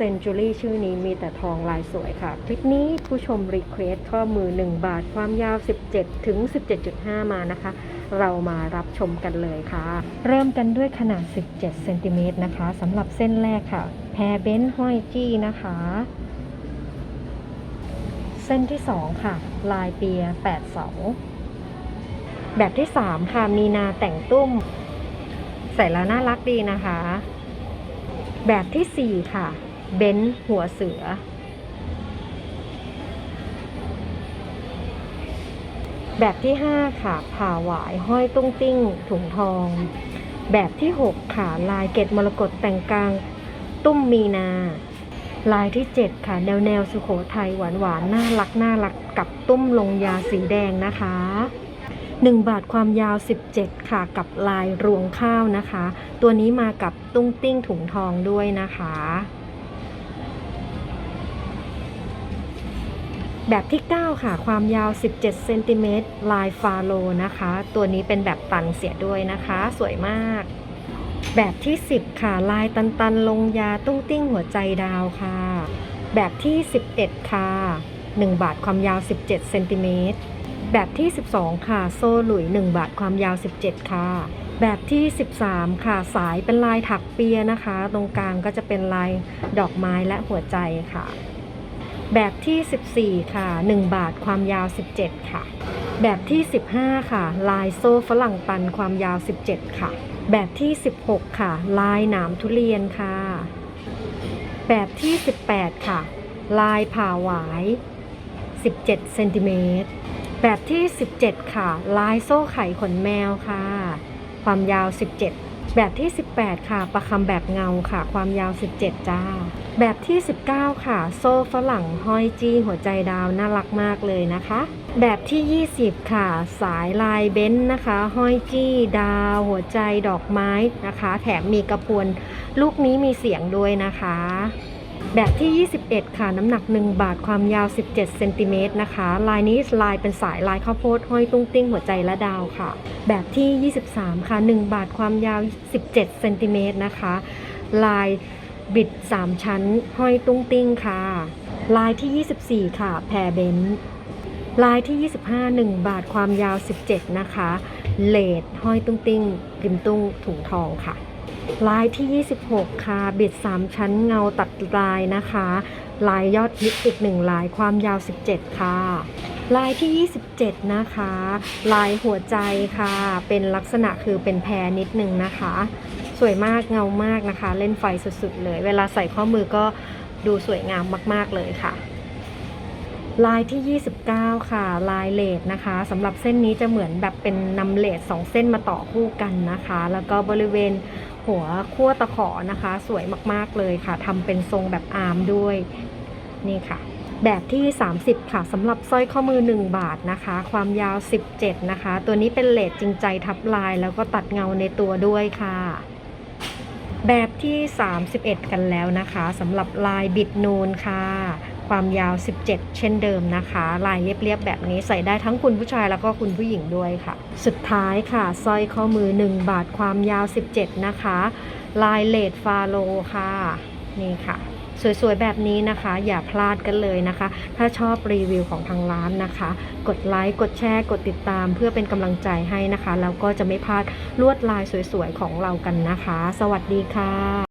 เซนจูรี่ชื่อนี้มีแต่ทองลายสวยค่ะ คลิปนี้ผู้ชมรีเควสข้อมือ 1 บาทความยาว 17 ถึง 17.5 มานะคะ เรามารับชมกันเลยค่ะ เริ่มกันด้วยขนาด 17เซนติเมตรนะคะสำหรับเส้นแรกค่ะ แพรเบนห้อยจี้นะคะ เส้นที่ 2 ค่ะ ลายเปีย8เสาแบบที่ 3 ค่ะ มีนาแต่งตุ้ม ใส่แล้วน่ารักดีนะคะแบบที่ 4 ค่ะ เบนซ์หัวเสือ แบบที่ 5 ค่ะ ผ่าหวายห้อยตุ้งติ้ง ถุงทอง แบบที่ 6 ค่ะ ลายเกตมรกตแต่งกลาง ตุ้มมีนา ลายที่ 7 ค่ะ แนวแนวสุโขทัยหวานหวานน่ารักน่ารักกับตุ้มลงยาสีแดงนะคะ1 บาทความยาว 17 ค่ะ กับลายรวงข้าวนะคะ ตัวนี้มากับตุ้งติ้งถุงทองด้วยนะคะ แบบที่ 9 ค่ะ ความยาว 17เซนติเมตรลายฟาโลนะคะ ตัวนี้เป็นแบบตันเสียด้วยนะคะ สวยมาก แบบที่ 10 ค่ะ ลายตันตันๆ ลงยาตุ้งติ้งหัวใจดาวค่ะ แบบที่ 11 ค่ะ 1 บาทความยาว 17เซนติเมตรแบบที่ 12 ค่ะ โซ่หลุย 1 บาทความยาว 17 ค่ะ แบบที่ 13 ค่ะ สายเป็นลายถักเปียนะคะ ตรงกลางก็จะเป็นลายดอกไม้และหัวใจค่ะ แบบที่ 14 ค่ะ 1 บาทความยาว 17 ค่ะ แบบที่ 15 ค่ะ ลายโซ่ฝรั่งปันความยาว 17 ค่ะ แบบที่ 16 ค่ะ ลายหนามทุเรียนค่ะ แบบที่ 18 ค่ะ ลายผ่าหวาย 17 เซนติเมตร แบบที่ 17 ค่ะ ลายโซ่ไข่ขนแมวค่ะ ความยาว 17 แบบที่ 18 ค่ะ ประคำแบบเงาค่ะ ความยาว 17 จ้า แบบที่ 19 ค่ะ โซ่ฝรั่งห้อยจี้หัวใจดาว น่ารักมากเลยนะคะ แบบที่ 20 ค่ะ สายลายเบ้นซ์นะคะ ห้อยจี้ดาว หัวใจดอกไม้นะคะ แถมมีกระพวน ลูกนี้มีเสียงด้วยนะคะ แบบที่ 21 ค่ะ น้ำหนัก 1 บาท ความยาว 17 เซนติเมตรนะคะ ลายนี้ลายเป็นสายลายข้าวโพดห้อยตุ้งติ้งหัวใจและดาวค่ะ แบบที่ 23 ค่ะ 1 บาท ความยาว 17 เซนติเมตรนะคะ ลายบิด 3 ชั้น ห้อยตุ้งติ้งค่ะ ลายที่ 24 ค่ะ แพรเบนซ์ลายที่ 25 1 บาท ความยาว 17 นะคะ เลดห้อยตุ้งติ้งริมตุ้งถุงทองค่ะ ลายที่ 26 ค่ะ บิด 3 ชั้นเงาตัดลายนะคะ ลายยอดฮิตอีกหนึ่งลายความยาว 17 ค่ะ ลายที่ 27 นะคะ ลายหัวใจค่ะ เป็นลักษณะคือเป็นแพรนิดนึงนะคะ สวยมากเงามากนะคะ เล่นไฟสุดๆเลย เวลาใส่ข้อมือก็ดูสวยงามมาก ๆ เลยค่ะ ลายที่ 29 ค่ะ ลายเลดนะคะสำหรับเส้นนี้จะเหมือนแบบเป็นนำเลดสองเส้นมาต่อคู่กันนะคะ แล้วก็บริเวณหัวขั้วตะขอนะคะ สวยมากๆเลยค่ะทำเป็นทรงแบบอาร์มด้วยนี่ค่ะ แบบที่ 30 ค่ะสำหรับสร้อยข้อมือ 1 บาทนะคะ ความยาว 17 นะคะ ตัวนี้เป็นเลดจริงใจทับลาย แล้วก็ตัดเงาในตัวด้วยค่ะแบบที่ 31 กันแล้วนะคะสำหรับลายบิดนูนค่ะ ความยาว 17 เช่นเดิมนะคะ ลายเรียบๆแบบนี้ใส่ได้ทั้งคุณผู้ชายแล้วก็คุณผู้หญิงด้วยค่ะ สุดท้ายค่ะสร้อยข้อมือ 1 บาทความยาว 17 นะคะ ลายเลดฟาโลค่ะ นี่ค่ะ สวยๆ แบบนี้นะคะ อย่าพลาดกันเลยนะคะ ถ้าชอบรีวิวของทางร้านนะคะ กดไลค์กดแชร์กดติดตามเพื่อเป็นกำลังใจให้นะคะ แล้วก็จะไม่พลาดลวดลายสวยๆ ของเรากันนะคะ สวัสดีค่ะ